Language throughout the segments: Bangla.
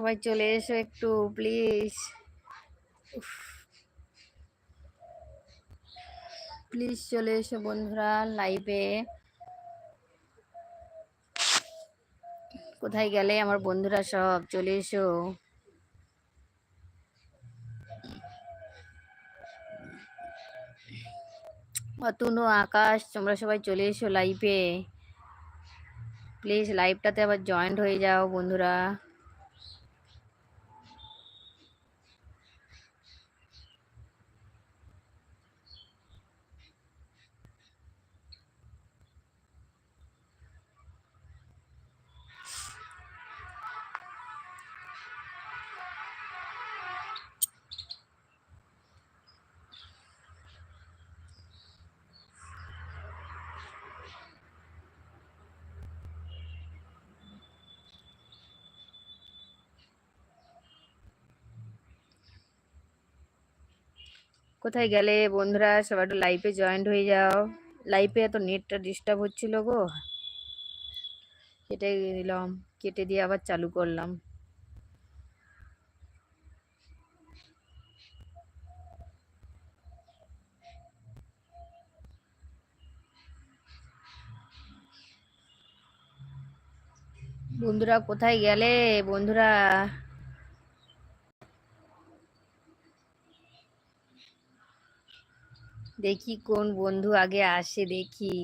সবাই চলে এসো একটু প্লিজ প্লিজ চলে এসো বন্ধুরা লাইভে কোথায় গেলে আমার বন্ধুরা সব? চলে এসো। অতুনু, আকাশ, তোমরা সবাই চলে এসো লাইভে প্লিজ লাইভটাতে আবার জয়েন্ট হয়ে যাও বন্ধুরা। কোথায় গেলে বন্ধুরা সবাই একটু লাইফে জয়েন্ট হয়ে যাও। লাইভে এত নেটটা ডিস্টার্ব হচ্ছিল গো। কেটে দিলাম কেটে দিয়ে আবার চালু করলাম। বন্ধুরা কোথায় গেলে? বন্ধুরা দেখি কোন বন্ধু আগে আসে, দেখি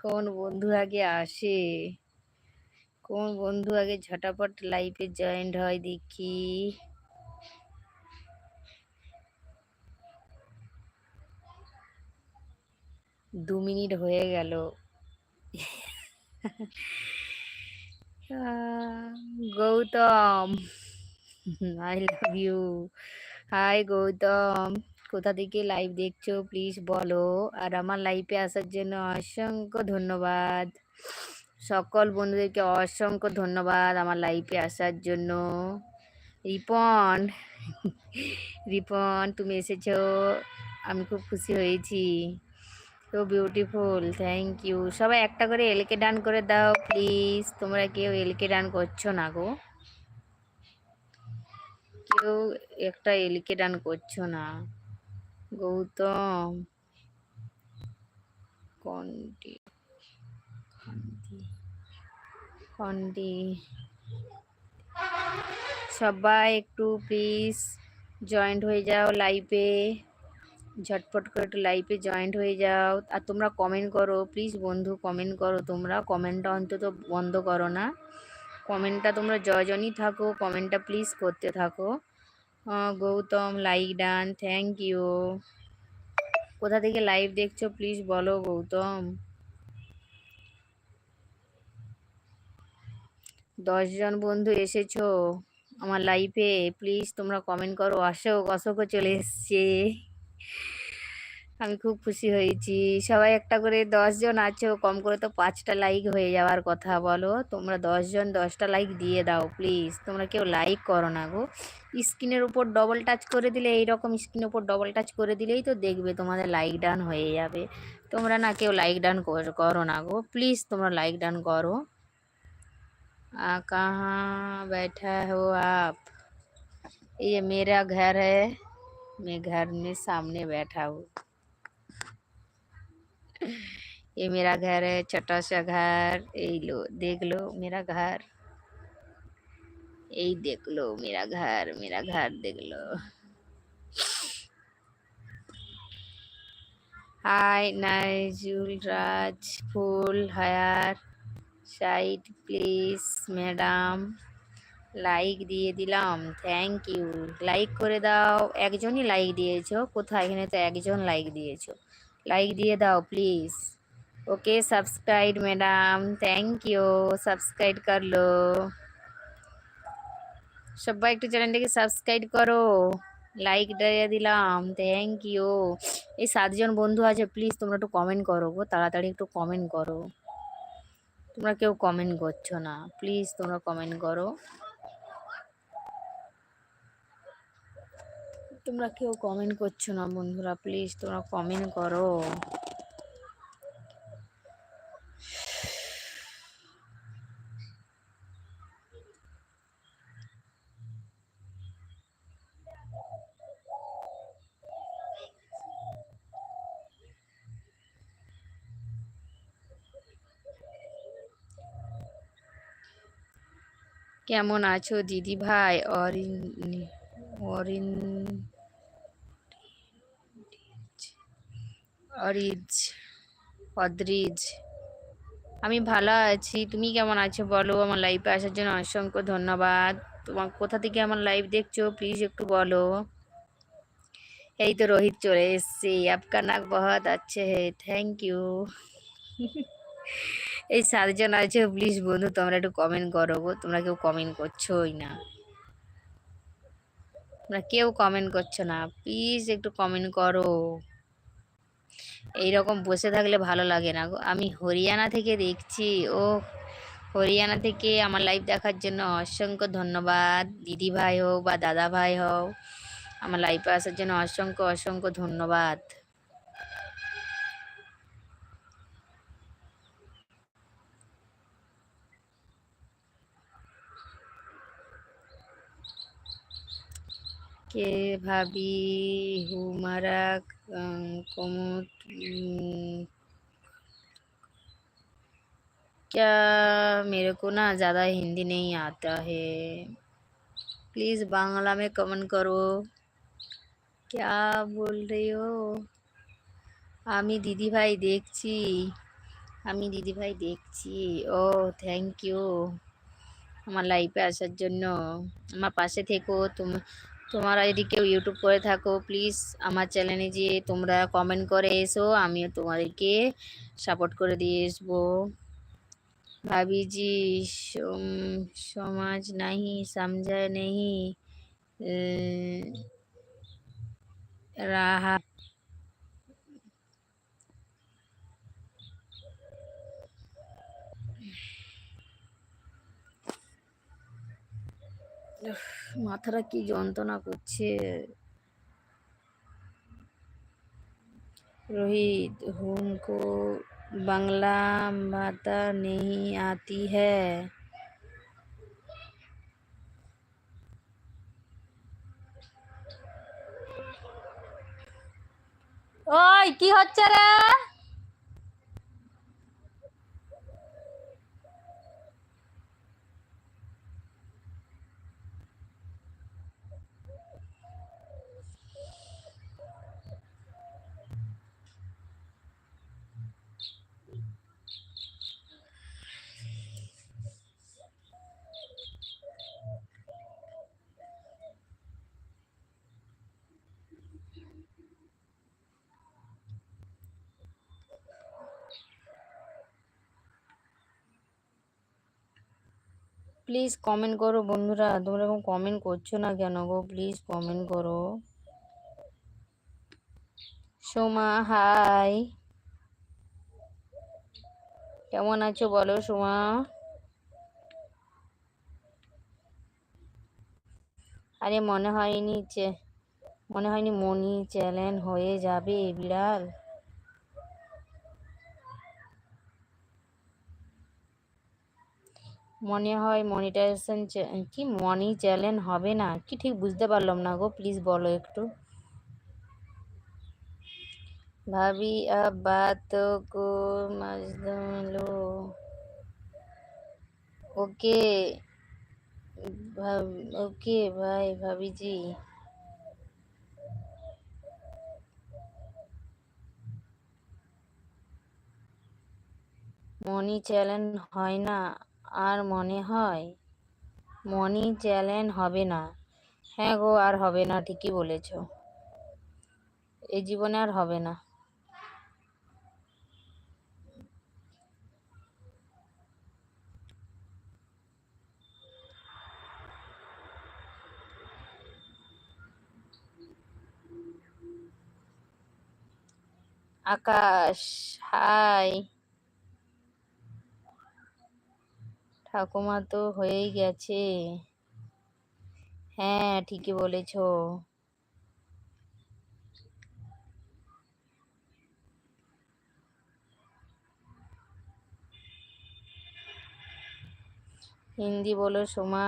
কোন বন্ধু আগে আসে। কোন বন্ধু আগে ঝটাপট লাইফে জয়েন্ট হয়, দেখি। দু মিনিট হয়ে গেল। Gautam. I love you hi Gautam. কোথা থেকে লাইভ দেখছ? প্লিজ বলো। আর আমার লাইভে আসার জন্য অসংখ্য ধন্যবাদ। সকল বন্ধুদেরকে অসংখ্য ধন্যবাদ আমার লাইভে আসার জন্য। রিপন রিপন, তুমি এসেছ। আমি খুব খুশি হয়েছি। তো বিউটিফুল থ্যাংক ইউ সবাই একটা করে এলকে ডান করে দাও প্লিজ তোমরা কেউ এলকে ডান করছ না গো। কেউ একটা এলকে ডান করছ না। গৌতম। কন্টি কন্টি সবাই একটু প্লিজ জয়েন্ট হয়ে যাও লাইভে ঝটপট করে একটু লাইভে জয়েন্ট হয়ে যাও। আর তোমরা কমেন্ট করো প্লিজ বন্ধু কমেন্ট করো। তোমরা কমেন্টটা অন্তত বন্ধ করো না। কমেন্টটা তোমরা জয়জনই থাকো কমেন্টটা প্লিজ করতে থাকো। Gautam, like done thank you কোথা থেকে লাইভ দেখছ প্লিজ বলো গৌতম। দশজন বন্ধু এসেছ আমার লাইফে প্লিজ তোমরা কমেন্ট করো অশোক অশোকও চলে এসছে। আমি খুব খুশি হয়েছি সবাই একটা করে দশজন আছো কম করে তো পাঁচটা লাইক হয়ে যাওয়ার কথা বলো তোমরা দশজন দশটা লাইক দিয়ে দাও প্লিজ তোমরা কেউ লাইক করো না গো স্ক্রিনের উপর ডবল টাচ করে দিলে এইরকম স্ক্রিনের উপর ডবল টাচ করে দিলেই তো দেখবে তোমাদের লাইক ডান হয়ে যাবে তোমরা না কেউ লাইক ডান করো না গো প্লিজ তোমরা লাইক ডান করো कहाँ बैठा हो आप ये मेरा घर है मैं घर में सामने बैठा हूँ ये मेरा घर है छोटा सा घर यही लो देख लो मेरा घर यही देख लो मेरा घर मेरा घर देख लो hi Naijul Raj fool here side please madam like দিয়ে দিলাম থ্যাংক ইউ লাইক করে দাও একজনই লাইক দিয়েছো কোথায় এখানে তো একজন লাইক দিয়েছো লাইক দিয়ে দাও please okay subscribe madam thank you subscribe করল। সবাই একটু চ্যানেলটাকে সাবস্ক্রাইব করো। লাইক দিয়ে দিলাম। থ্যাংক ইউ এই সাতজন বন্ধু আছে প্লিজ তোমরা একটু কমেন্ট করো গো, তাড়াতাড়ি একটু কমেন্ট করো। তোমরা কেউ কমেন্ট করছ না। প্লিজ তোমরা কমেন্ট করো। তোমরা কেউ কমেন্ট করছ না বন্ধুরা প্লিজ তোমরা কমেন্ট করো। কেমন আছো দিদি ভাই? অরিন অরিন অরিজ, অদ্রিজ। আমি ভালো আছি। তুমি কেমন আছো বলো? আমার লাইভে আসার জন্য অসংখ্য ধন্যবাদ। তোমার কোথা থেকে আমার লাইভ দেখছ? প্লিজ একটু বলো। এই তো রোহিত চলে এসছে। আপকা নাক বহুত আচ্ছে হে। থ্যাংক ইউ এই সাতজন আছে। প্লিজ বন্ধু, তোমরা একটু কমেন্ট করো গো। তোমরা কেউ কমেন্ট করছোই না। তোমরা কেউ কমেন্ট করছ না। প্লিজ একটু কমেন্ট করো। এইরকম বসে থাকলে ভালো লাগে না গো আমি হরিয়ানা থেকে দেখছি ও হরিয়ানা থেকে আমার লাইভ দেখার জন্য অসংখ্য ধন্যবাদ দিদি ভাই হোক বা দাদা ভাই হোক আমার লাইভে আসার জন্য অসংখ্য অসংখ্য ধন্যবাদ के भाभी हमारा कुमुद क्या मेरे को ना ज़्यादा हिंदी नहीं आता है प्लीज़ बांग्ला में कमेंट करो क्या बोल रही हो আমি দিদি ভাই দেখছি আমি দিদি ভাই দেখছি ও থ্যাংক ইউ আমার লাইফে আসার জন্য আমার পাশে থেকো তুমি তোমরা যদি কেউ ইউটিউব করে থাকো প্লিজ আমার চ্যানেলে যে তোমরা কমেন্ট করে এসো আমিও তোমাদেরকে সাপোর্ট করে দিয়ে আসবো भाभी जी समाज नहीं समझा नहीं रहा মাথাটা কি যন্ত্রণা করছে रोहित हमको बांग्ला भाषा नहीं आती है ওই কি হচ্ছে রে প্লিজ কমেন্ট করো বন্ধুরা, তোমরা এরকম কমেন্ট করছ না কেন গো? প্লিজ কমেন্ট করো। সোমা হাই কেমন আছো বলো সোমা? আরে মনে হয়নি মনে হয়নি মনি চ্যালেঞ্জ হয়ে যাবে বিড়াল। মনে হয় মনিটাইজেশন কি মনি চ্যানেল হবে না? কি ঠিক বুঝতে পারলাম না গো প্লিজ বলো একটু। ভাবি আবাত ওকে ওকে, ভাই, ভাবিজি। মনি চ্যানেল হয় না। আর মনে হয় মনি চ্যালেঞ্জ হবে না। হ্যাঁ গো, আর হবে না, ঠিকই বলেছ। এই জীবনে আর হবে না। আকাশ, হাই। ঠাকুমা তো হয়েই গেছে। হ্যাঁ ঠিকই বলেছ। হিন্দি বলো সোমা।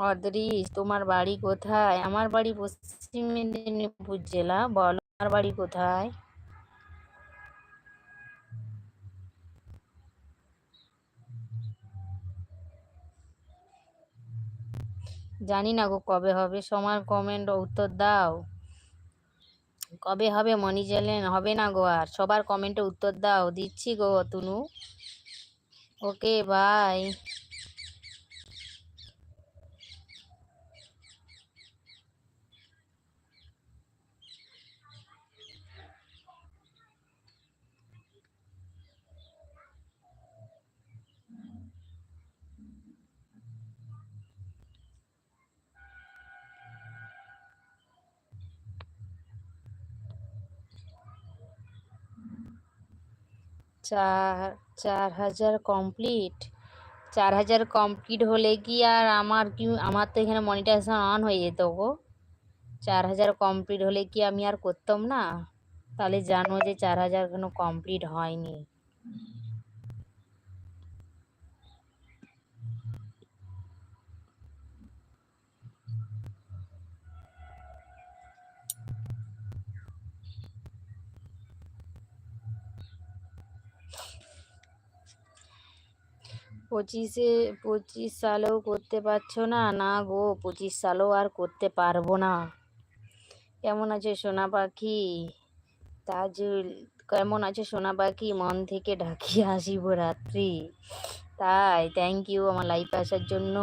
অদ্রিস তোমার বাড়ি কোথায়? আমার বাড়ি পশ্চিম মেদিনীপুর জেলা, বলো। আমার বাড়ি কোথায়? জানি না গো, কবে হবে? সবার কমেন্ট উত্তর দাও। কবে হবে মনি চ্যানেল হবে না গো আর। সবার কমেন্টে উত্তর দাও। দিচ্ছি গো, তুনু। ওকে, বাই। চার চার হাজার কমপ্লিট চার হাজার কমপ্লিট হলে কি আর আমার কি, আমার তো এখানে মনিটাইজেশন অন হয়ে যেত গো। চার হাজার কমপ্লিট হলে কি আমি আর করতাম না? তাহলে জানো যে চার হাজার কোনো কমপ্লিট হয়নি। পঁচিশে পঁচিশ সালেও করতে পারছ না? না গো, পঁচিশ সালেও আর করতে পারব না। কেমন আছে সোনা পাখি? তাজুল, কেমন আছে সোনা পাখি? মন থেকে ঢাকি আসিব রাত্রি। তাই থ্যাংক ইউ আমার লাইফে আসার জন্য।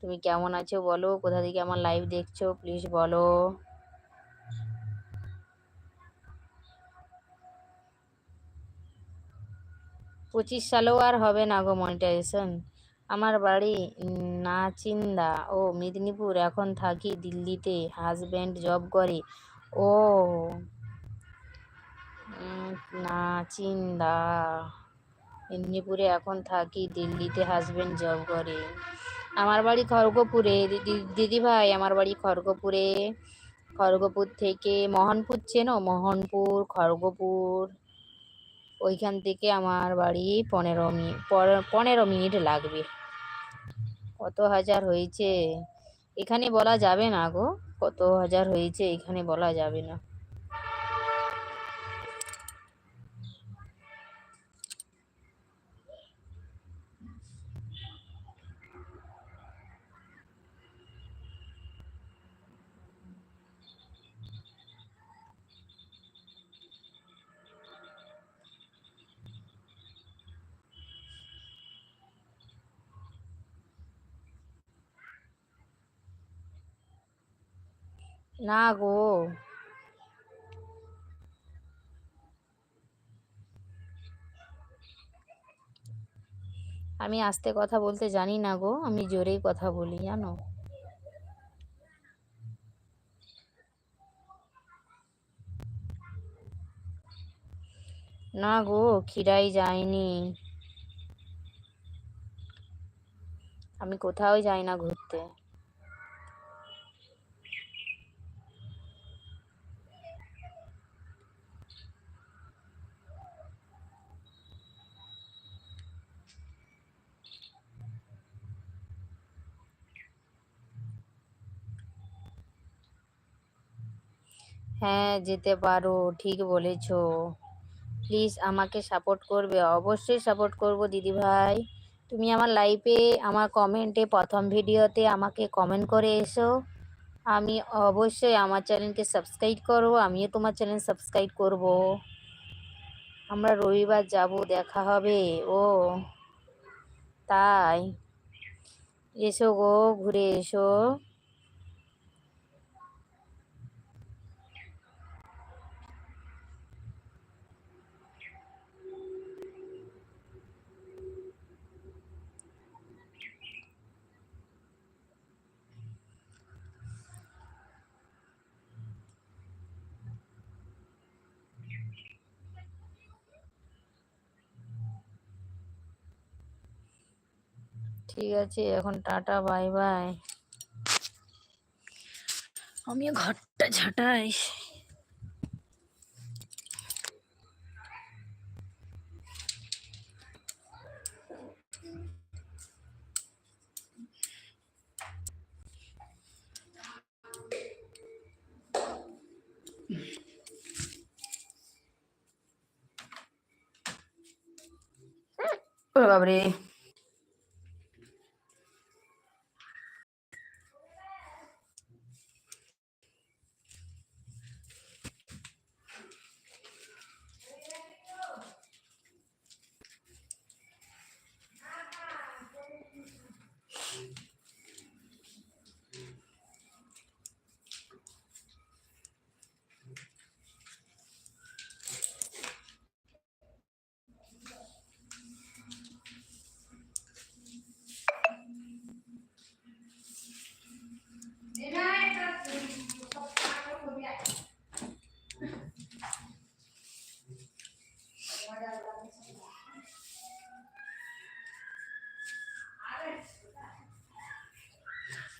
তুমি কেমন আছো বলো? কোথা থেকে আমার লাইভ দেখছ? প্লিজ বলো। পঁচিশ সালেও আর হবে না গো মনিটাইজেশন আমার বাড়ি নাচিন্দা ও মেদিনীপুর, এখন থাকি দিল্লিতে। হাজব্যান্ড জব করে। ও নাচিন্দা। মেদিনীপুরে এখন থাকি, দিল্লিতে হাজব্যান্ড জব করে। আমার বাড়ি খড়গপুরে। দিদি ভাই আমার বাড়ি খড়গপুরে। খড়গপুর থেকে মোহনপুর চেনো? মোহনপুর, খড়গপুর। ওইখান থেকে আমার বাড়ি পনেরো মিনিট পনেরো মিনিট লাগবে। কত হাজার হয়েছে? এখানে বলা যাবে না গো। কত হাজার হয়েছে এখানে বলা যাবে না। না গো। আমি আস্তে কথা বলতে জানি না গো, আমি জোরেই কথা বলি, জানো? না গো, খিরাই যায়নি। আমি কোথাও যাই না ঘুরতে। হ্যাঁ যেতে পারো, ঠিক বলেছ। প্লিজ আমাকে সাপোর্ট করবে, অবশ্যই সাপোর্ট করব, দিদি ভাই। তুমি আমার লাইফে আমার কমেন্টে প্রথম ভিডিওতে আমাকে কমেন্ট করে এসো। আমি অবশ্যই আমার চ্যানেলকে সাবস্ক্রাইব করব, আমিও তোমার চ্যানেল সাবস্ক্রাইব করব। আমরা রবিবার যাব, দেখা হবে, ও। তাই, এসো গো, ঘুরে এসো। ঠিক আছে এখন টাটা বাই বাই। আমিও ঘরটা ঝাঁটাই। বাবরে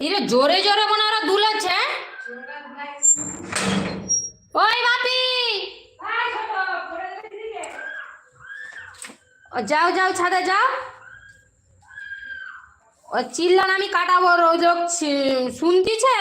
এরে জোরে জোরে মনে ওরা দুলেছে ওই বাপি! যাও যাও, ছাদে যাও। ও চিল্লান আমি কাটাবো, রোজ শুনতিছে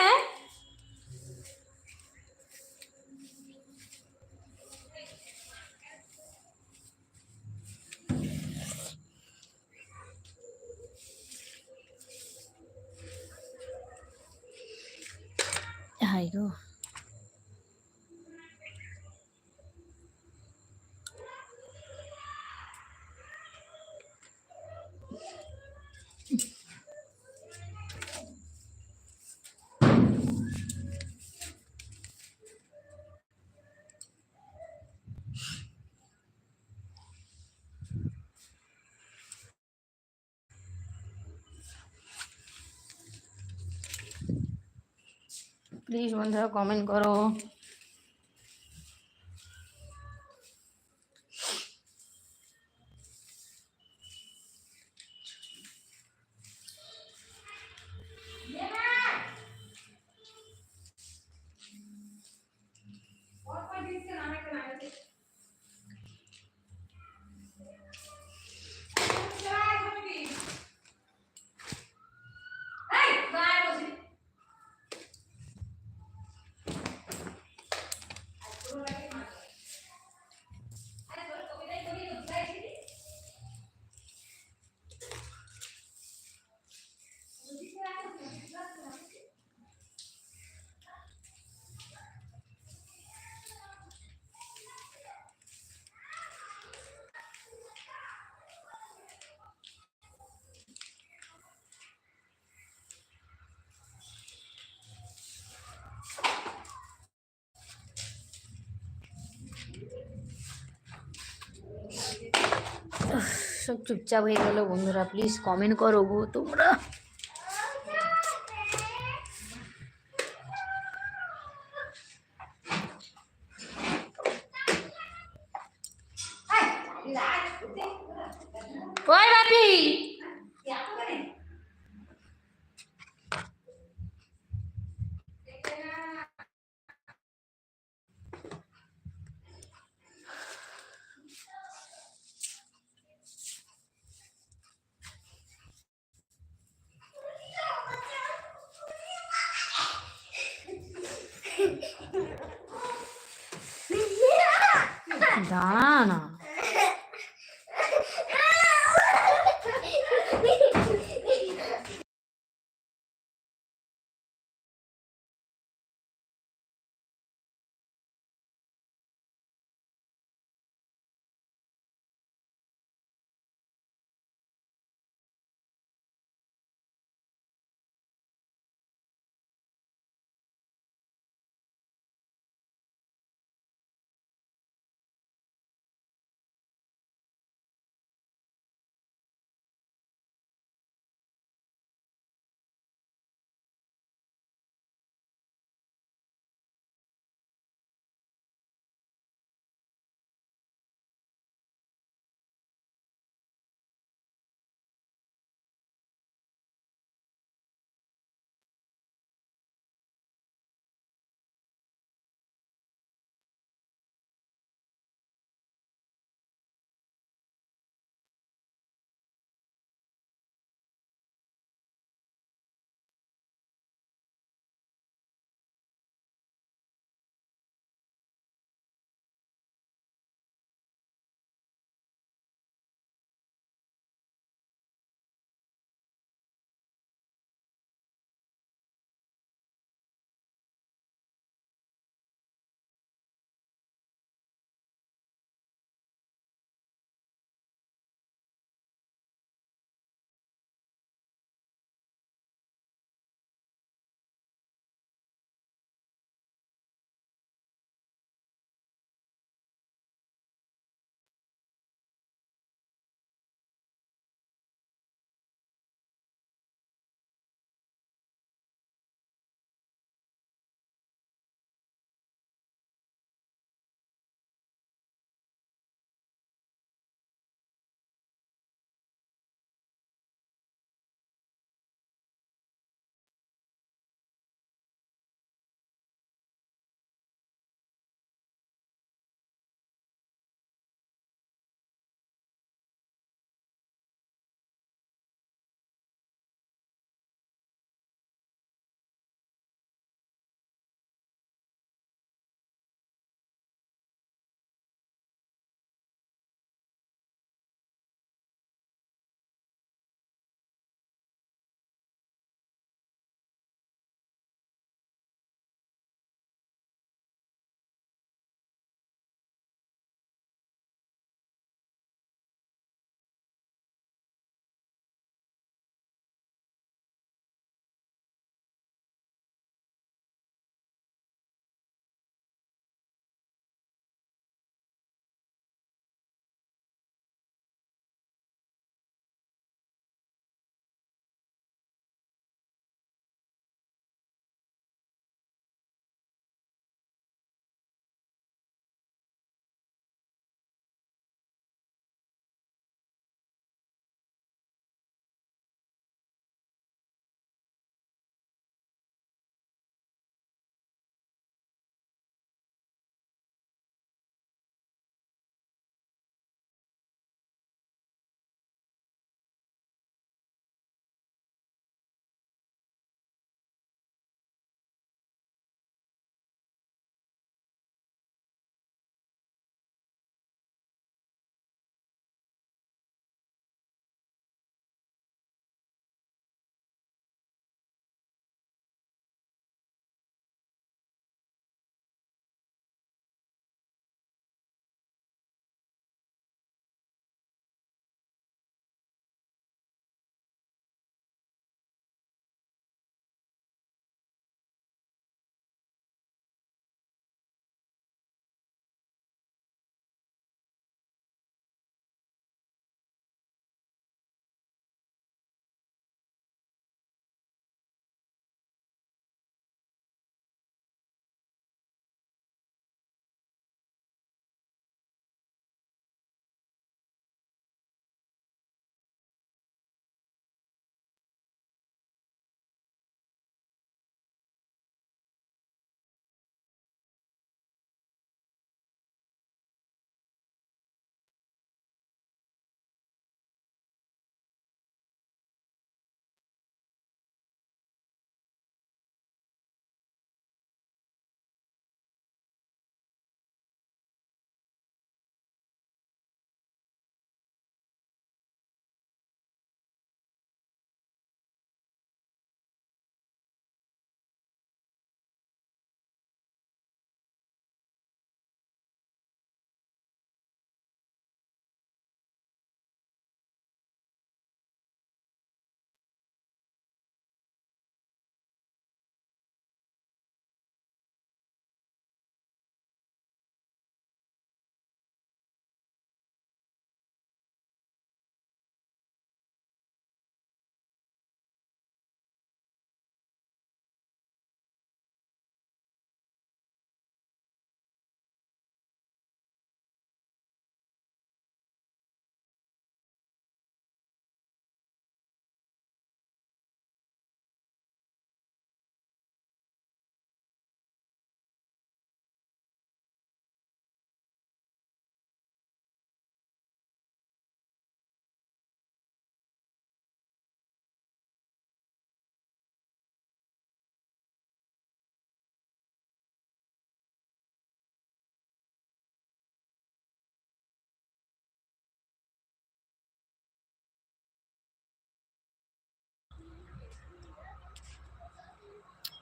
হাই গো প্লিজ বন্ধুরা কমেন্ট করো। সব চুপচাপ হয়ে গেল। বন্ধুরা প্লিজ কমেন্ট করো গো। তোমরা ওই বাপি দাঁড়া না